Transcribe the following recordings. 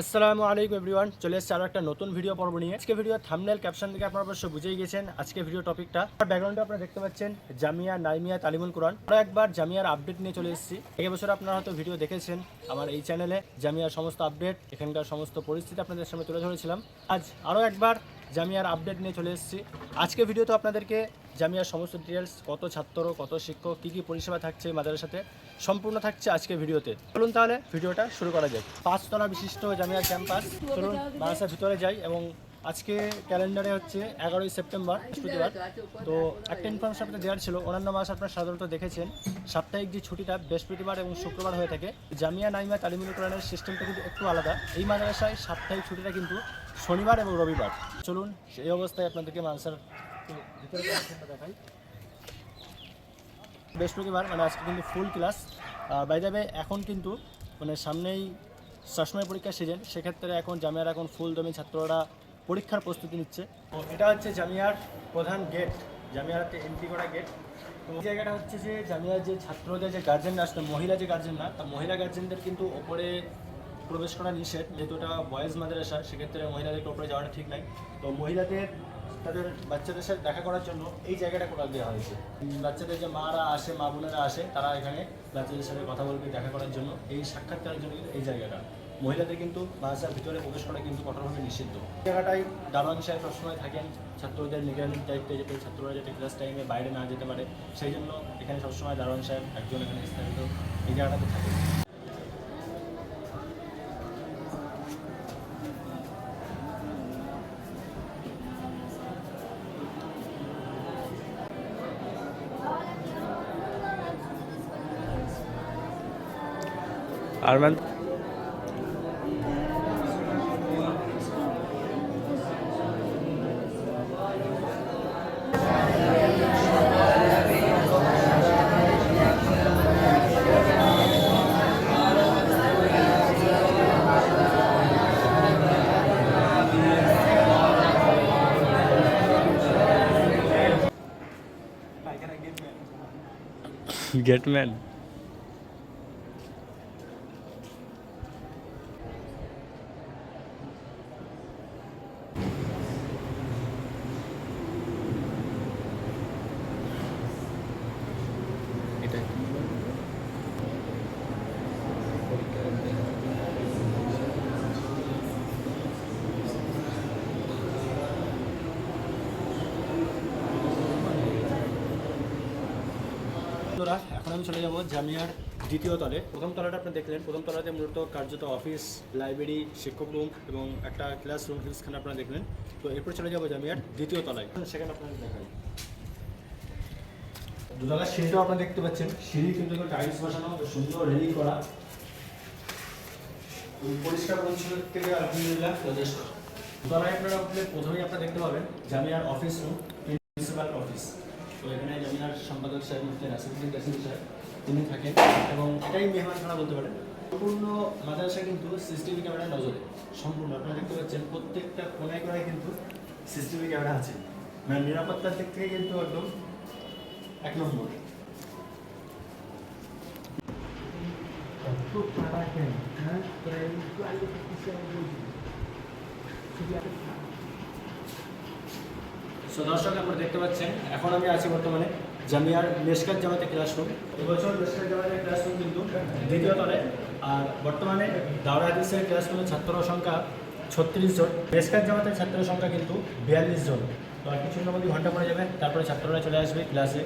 আসসালামু আলাইকুম এভরিওয়ান, চলে এসেছে আরও একটা নতুন ভিডিও পর্ব নিয়ে। আজকে ভিডিও থামনেল ক্যাপশন থেকে আপনারা অবশ্য বুঝেই গেছেন আজকে ভিডিও টপিকটা ব্যাকগ্রাউন্ডে আপনারা দেখতে পাচ্ছেন জামিয়া নাইমিয়া তালিমুল কোরআন। আমরা একবার জামিয়ার আপডেট নিয়ে চলে এসেছি। এই বছর আপনারা হয়তো ভিডিও দেখেছেন আমার এই চ্যানেলে জামিয়ার সমস্ত আপডেট এখানকার সমস্ত পরিস্থিতি আপনাদের সামনে তুলে ধরেছিলাম। আজ আরও একবার জামিয়ার আপডেট নিয়ে চলে এসেছি। আজকে ভিডিও তো আপনাদেরকে জামিয়ার সমস্ত ডিটেলস কত ছাত্র, কত শিক্ষক, কী কী পরিষেবা থাকছে এই সাথে সম্পূর্ণ থাকছে আজকে ভিডিওতে। চলুন তাহলে ভিডিওটা শুরু করা যাক। পাঁচতলা বিশিষ্ট জামিয়ার ক্যাম্পাস চলুন মাদ্রাসার ভিতরে যাই এবং আজকে ক্যালেন্ডারে হচ্ছে এগারোই সেপ্টেম্বর, বৃহস্পতিবার। তো একটা ইনফরমেশন আপনাদের দেওয়ার ছিল, অন্যান্য মাস আপনারা সাধারণত দেখেছেন, সাপ্তাহিক যে ছুটিটা বৃহস্পতিবার এবং শুক্রবার হয়ে থাকে, জামিয়া, নাইমা, তালিমুল কোরআনের সিস্টেমটা কিন্তু একটু আলাদা। এই মাদ্রাসায় সাপ্তাহিক ছুটিটা কিন্তু শনিবার এবং রবিবার। চলুন সেই অবস্থায় আপনাদেরকে ক্লাসরুমটা বৃহস্পতিবার মানে আজকে কিন্তু ফুল ক্লাস বাই যাবে এখন কিন্তু মানে সামনেই সবসময় পরীক্ষার সিজন সেক্ষেত্রে এখন জামিয়ার এখন ফুল দমে ছাত্ররা পরীক্ষার প্রস্তুতি নিচ্ছে। তো এটা হচ্ছে জামিয়ার প্রধান গেট জামিয়াতে এন্ট্রি করা গেট তো জায়গাটা হচ্ছে যে জামিয়ার যে ছাত্রদের যে গার্জেনরা আসলে মহিলা যে গার্জেন না, তা মহিলা গার্জেনদের কিন্তু ওপরে প্রবেশ করা নিষেধ, যেহেতু এটা বয়েজ মাদ্রাসা সেক্ষেত্রে মহিলাদেরকে ওপরে যাওয়াটা ঠিক নাই। তো মহিলাদের তাদের বাচ্চাদের সাথে দেখা করার জন্য এই জায়গাটা করে দেওয়া হয়েছে। বাচ্চাদের যে মারা আসে, মা বোনেরা আসে, তারা এখানে বাচ্চাদের সাথে কথা বলবে, দেখা করার জন্য। এই সাক্ষাৎকারের জন্য কিন্তু এই জায়গাটা। মহিলাদের কিন্তু মাদ্রাসার ভিতরে প্রবেশ করা কিন্তু কঠোরভাবে নিষিদ্ধ। এই জায়গাটাই দারোয়ান সাহেব সবসময় থাকেন। ছাত্রদের নিগরানির দায়িত্বে যাতে, ছাত্ররা যাতে ক্লাস টাইমে বাইরে না যেতে পারে, সেই জন্য এখানে সবসময় দারোয়ান সাহেব একজন এখানে স্থাপিত। এই জায়গাটাতে থাকে আরমান? গেটম্যান এটাই বন্ধুরা, এখন আমি চলে যাব জামিয়ার দ্বিতীয় তলে। প্রথম তলাটা আপনি দেখলেন। প্রথম তলাতে মূলত কার্যত অফিস, লাইব্রেরি, শিক্ষক রুম এবং একটা ক্লাসরুম, হিলসখানে আপনারা দেখলেন। তো এরপর চলে যাব জামিয়ার দ্বিতীয় তলায়। সেখানে আপনারা দেখাই। দুতলার সিঁড়িটাও আপনারা দেখতে পাচ্ছেন। সিঁড়ি কিন্তু টাইলস বসানো সুন্দর রেলিং করা। পরিষ্কার পরিচ্ছন্ন থেকে আলহামদুলিল্লাহ যথেষ্ট দুতলায় আপনারা প্রথমেই আপনারা দেখতে পাবেন জামিয়ার অফিস রুম। তো এখানে জামিয়ার সম্পাদক সাহেব মুফতি নাসিরুদ্দিন কাসিম সাহেব তিনি থাকেন এবং এটাই মেহমানখানা বলতে পারেন। সম্পূর্ণ মাদ্রাসা কিন্তু সিসিটিভি ক্যামেরার নজরে, সম্পূর্ণ। আপনারা দেখতে পাচ্ছেন প্রত্যেকটা কোনায় কোনায় কিন্তু সিসিটিভি ক্যামেরা আছে। মানে নিরাপত্তার দিক থেকে কিন্তু একদম এক নম্বর। সো দর্শক, আপনারা দেখতে পাচ্ছেন, এখন আমি আছি বর্তমানে জামিয়ার মেসকার জামাতে ক্লাসরুম এবছর মেসকার জামাতে ক্লাসরুম কিন্তু দ্বিতীয় তলে আর বর্তমানে দাওরা হাদিসের ক্লাসরুমের ছাত্র সংখ্যা ছত্রিশ জন মেসকার জামাতের ছাত্র সংখ্যা কিন্তু বিয়াল্লিশ জন। তো আর মধ্যে ঘণ্টা পড়ে যাবে, তারপরে ছাত্ররা চলে আসবে ক্লাসে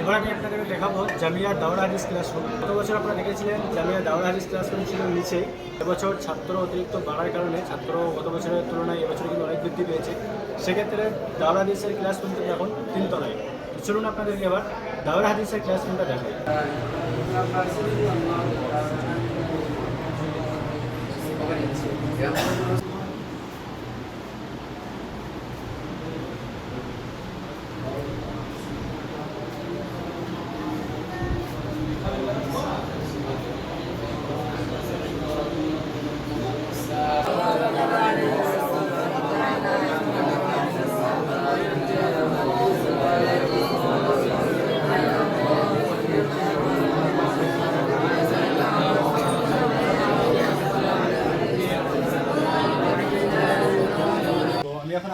এবার আমি আপনাদেরকে দেখাবো জামিয়া দাওরা হাদিস ক্লাসরুম গত বছর আপনারা দেখেছিলেন, জামিয়া দাওরা হাদিস ক্লাসরুম ছিল নিচে। এবছর ছাত্র অতিরিক্ত বাড়ার কারণে ছাত্র গত বছরের তুলনায় এবছর কিন্তু অনেক বৃদ্ধি পেয়েছে। সেক্ষেত্রে দাওরা হাদিসের ক্লাসরুম কিন্তু এখন তিনতলায়। চলুন আপনাদেরকে এবার দাওরা হাদিসের ক্লাসরুমটা দেখাই।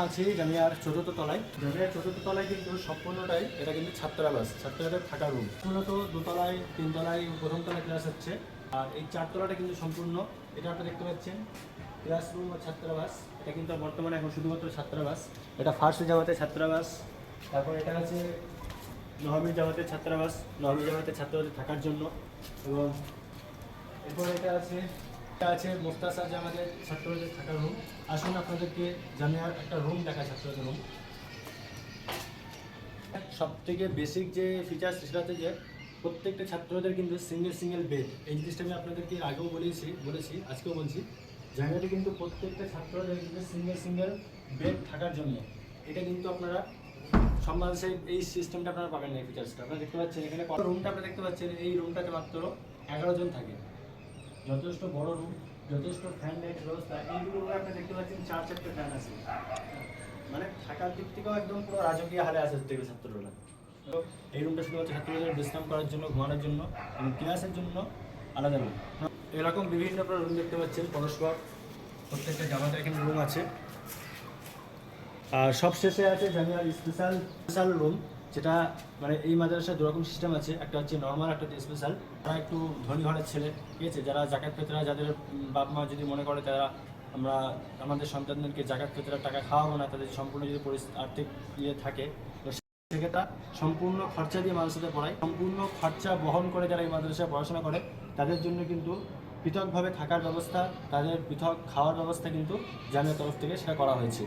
আছি জামিয়ার চতুর্থ তলায়। জামিয়ার চতুর্থ তলায় কিন্তু সম্পূর্ণটাই এটা কিন্তু ছাত্রাবাস ছাত্রদের থাকার রুম মূলত দোতলায়, তিনতলায়, প্রথম তলায় ক্লাস হচ্ছে। আর এই চারতলাটা কিন্তু সম্পূর্ণ। এটা আপনারা দেখতে পাচ্ছেন ক্লাসরুম বা ছাত্রাবাস এটা কিন্তু বর্তমানে এখন শুধুমাত্র ছাত্রাবাস এটা ফার্স্ট জামাতে ছাত্রাবাস তারপর এটা আছে নহমির জামাতের ছাত্রাবাস নহমির জামাতের ছাত্রদের থাকার জন্য। এবং এরপর এটা আছে এটা আছে মুস্তাসা জামাতের ছাত্রদের থাকার রুম আসুন আপনাদেরকে জামিয়ার একটা রুম দেখা ছাত্রদের রুম সব থেকে বেসিক যে ফিচার্স সেটা হচ্ছে যে প্রত্যেকটা ছাত্রদের কিন্তু সিঙ্গেল সিঙ্গেল বেড এই জিনিসটা আমি আপনাদেরকে আগেও বলেছি বলেছি, আজকেও বলছি। জায়গাটি কিন্তু প্রত্যেকটা ছাত্রদের কিন্তু সিঙ্গেল সিঙ্গেল বেড থাকার জন্য। এটা কিন্তু আপনারা মানুষের এই সিস্টেমটা আপনারা পাবেন না এই ফিচার্সটা আপনারা দেখতে পাচ্ছেন এখানে রুমটা আপনারা দেখতে পাচ্ছেন এই রুমটাতে মাত্র এগারো জন থাকে। যথেষ্ট বড় রুম যথেষ্ট ফ্যান লাইট ব্যবস্থা এই রুমে আপনি দেখতে পাচ্ছেন চার, চারটে ফ্যান আছে। মানে থাকার দিক থেকেও একদম পুরো রাজকীয় হালে আছে দেখবে ছাত্ররা। এই রুমটা শুধুমাত্র ছাত্রদের বিশ্রাম করার জন্য, ঘুমানোর জন্য এবং ক্লাসের জন্য আলাদা রুম এরকম বিভিন্ন আপনারা রুম দেখতে পাচ্ছেন পরস্পর প্রত্যেকটা জামাতে এখানে রুম আছে। আর সব শেষে আছে জামিয়ার স্পেশাল স্পেশাল রুম যেটা মানে এই মাদ্রাসায় দুরকম সিস্টেম আছে, একটা হচ্ছে নর্মাল একটা হচ্ছে স্পেশাল তারা একটু ধনী ঘরের ছেলে, ঠিক আছে, যারা জাকাত পেতরা যাদের বাপ মা যদি মনে করে তারা আমরা আমাদের সন্তানদেরকে জাকাত পেতরা টাকা খাওয়াবো না, তাদের সম্পূর্ণ যদি আর্থিক ইয়ে থাকে, তো সেক্ষেত্রে সম্পূর্ণ খরচা দিয়ে মাদ্রাসাতে পড়ায়। সম্পূর্ণ খরচা বহন করে যারা এই মাদ্রাসায় পড়াশোনা করে, তাদের জন্য কিন্তু পৃথকভাবে থাকার ব্যবস্থা, তাদের পৃথক খাওয়ার ব্যবস্থা কিন্তু জামিয়ার তরফ থেকে সেটা করা হয়েছে।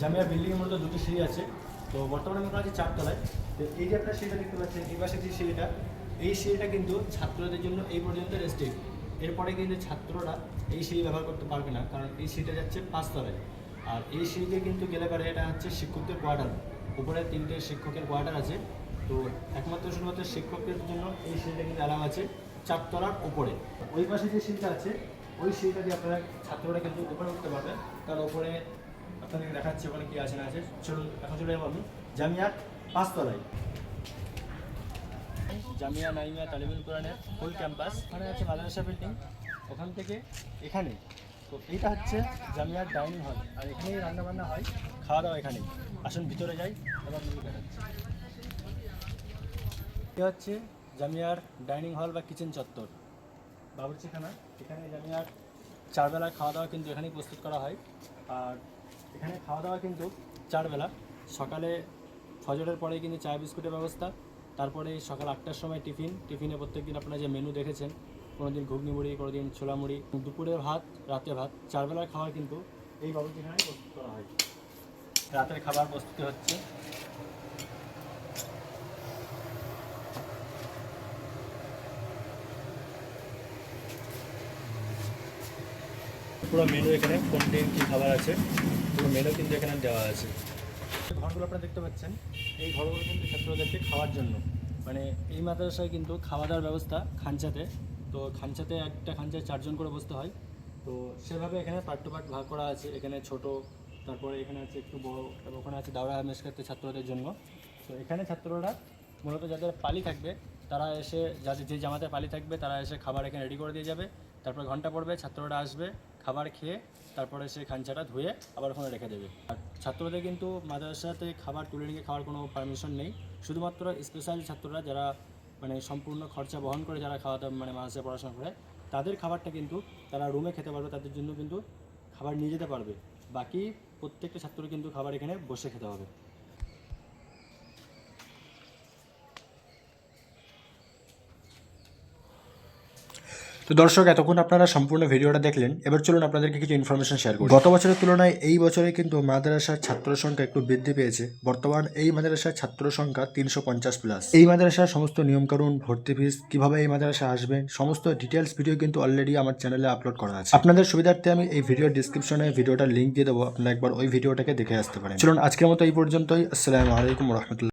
জামিয়া বিল্ডিং এর মধ্যে দুটো সিঁড়ি আছে। তো বর্তমানে আমরা আছি চারতলায় তো এই যে আপনারা সিঁড়িটা দেখতে পাচ্ছেন, এই পাশে যে সিঁড়িটা, এই সিঁড়িটা কিন্তু ছাত্রদের জন্য এই পর্যন্ত রেস্ট্রিক এরপরে কিন্তু ছাত্ররা এই সিঁড়ি ব্যবহার করতে পারবে না, কারণ এই সিঁড়িটা যাচ্ছে পাঁচতলায় আর এই সিঁড়িতে কিন্তু গেলে পারে এটা হচ্ছে শিক্ষকদের কোয়ার্টার উপরে তিনটে শিক্ষকের কোয়ার্টার আছে। তো একমাত্র শুধুমাত্র শিক্ষকদের জন্য এই সিঁড়িটা কিন্তু অ্যালাউ আছে চারতলার উপরে। ওই পাশে যে সিঁড়িটা আছে, ওই সিঁড়িটা দিয়ে আপনারা ছাত্ররা কিন্তু উপরে উঠতে পারবে কারণ উপরে আপনাদেরকে দেখাচ্ছি ওখানে কি আছে না আছে। চলুন, এখন চলে যাব আমি। জামিয়ার পাঁচতলায়। জামিয়া, নাইমিয়া, তালিবুল কোরআনের ফুল ক্যাম্পাস ওখানে আছে মাদ্রাসা বিল্ডিং ওখান থেকে এখানে। তো এইটা হচ্ছে জামিয়ার ডাইনিং হল আর এখানেই রান্নাবান্না হয় খাওয়া দাওয়া এখানে আসুন, ভিতরে যাই মুভি দেখাচ্ছি। এ হচ্ছে জামিয়ার ডাইনিং হল বা কিচেন চত্বর। বাবুর্চিখানা। এখানে জামিয়ার চারবেলা খাওয়া দাওয়া কিন্তু এখানেই প্রস্তুত করা হয়। আর এখানে খাওয়া দাওয়া কিন্তু চারবেলা। সকালে ফজরের পরে কিন্তু চা বিস্কুটের ব্যবস্থা, তারপরে সকাল আটটার সময় টিফিন। টিফিনে প্রত্যেকদিন আপনারা যে মেনু দেখেছেন কোনো দিন ঘুগনি মুড়ি কোনো দিন ছোলা মুড়ি, দুপুরে ভাত, রাতে ভাত, চারবেলার খাবার কিন্তু এই বাবুর্চিখানায় প্রস্তুত করা হয়। রাতের খাবার প্রস্তুতি হচ্ছে। পুরো মেনু এখানে কোন দিন কী খাবার আছে, পুরো মেনু কিন্তু এখানে দেওয়া আছে। ঘরগুলো আপনারা দেখতে পাচ্ছেন, এই ঘরগুলো কিন্তু ছাত্রদেরকে খাওয়ার জন্য। মানে এই মাদ্রাসায় কিন্তু খাওয়া দাওয়ার ব্যবস্থা খাঞ্চাতে তো খাঞ্চাতে একটা খাঞ্চায় চারজন করে বসতে হয়। তো সেভাবে এখানে পার্ট টু পার্ট ভাগ করা আছে। এখানে ছোট, তারপরে এখানে আছে একটু বড় তারপর ওখানে আছে দাওরা মেসকাতে ছাত্রদের জন্য। তো এখানে ছাত্ররা মূলত যাদের পালি থাকবে তারা এসে যাদের যে জামাতে পালি থাকবে, তারা এসে খাবার এখানে রেডি করে দিয়ে যাবে। তারপর ঘণ্টা পড়বে, ছাত্ররা আসবে, খাবার খেয়ে তারপরে সে খাঞ্চাটা ধুয়ে আবার ওখানে রেখে দেবে। আর ছাত্রদের কিন্তু মাদ্রাসাতে খাবার, তুলে নিয়ে খাওয়ার কোনো পারমিশন নেই। শুধুমাত্র স্পেশাল ছাত্ররা যারা মানে সম্পূর্ণ খরচা বহন করে যারা খাওয়া দাওয়া মানে মাদ্রাসায় পড়াশোনা করে, তাদের খাবারটা কিন্তু তারা রুমে খেতে পারবে, তাদের জন্য কিন্তু খাবার নিয়ে যেতে পারবে। বাকি প্রত্যেকটা ছাত্র কিন্তু খাবার এখানে বসে খেতে হবে তো দর্শক, এতক্ষণ আপনারা সম্পূর্ণ ভিডিওটা দেখলেন। এবার চলুন আপনাদেরকে কিছু ইনফরমেশন শেয়ার করি। গত বছরের তুলনায় এই বছরে কিন্তু মাদ্রাসার ছাত্র সংখ্যা একটু বৃদ্ধি পেয়েছে। বর্তমান এই মাদ্রাসার ছাত্র সংখ্যা তিনশো পঞ্চাশ প্লাস এই মাদ্রাসার সমস্ত নিয়মকানুন, ভর্তি ফিস কীভাবে এই মাদ্রাসা আসবেন সমস্ত ডিটেলস ভিডিও কিন্তু অলরেডি আমার চ্যানেলে আপলোড করা আছে। আপনাদের সুবিধার্থে আমি এই ভিডিওর ডিসক্রিপশনে ভিডিওটার লিঙ্ক দিয়ে দেবো। আপনারা একবার ওই ভিডিওটাকে দেখে আসতে পারেন। চলুন, আজকের মতো এই পর্যন্তই। আসসালামু আলাইকুম রহমতুল্লাহ।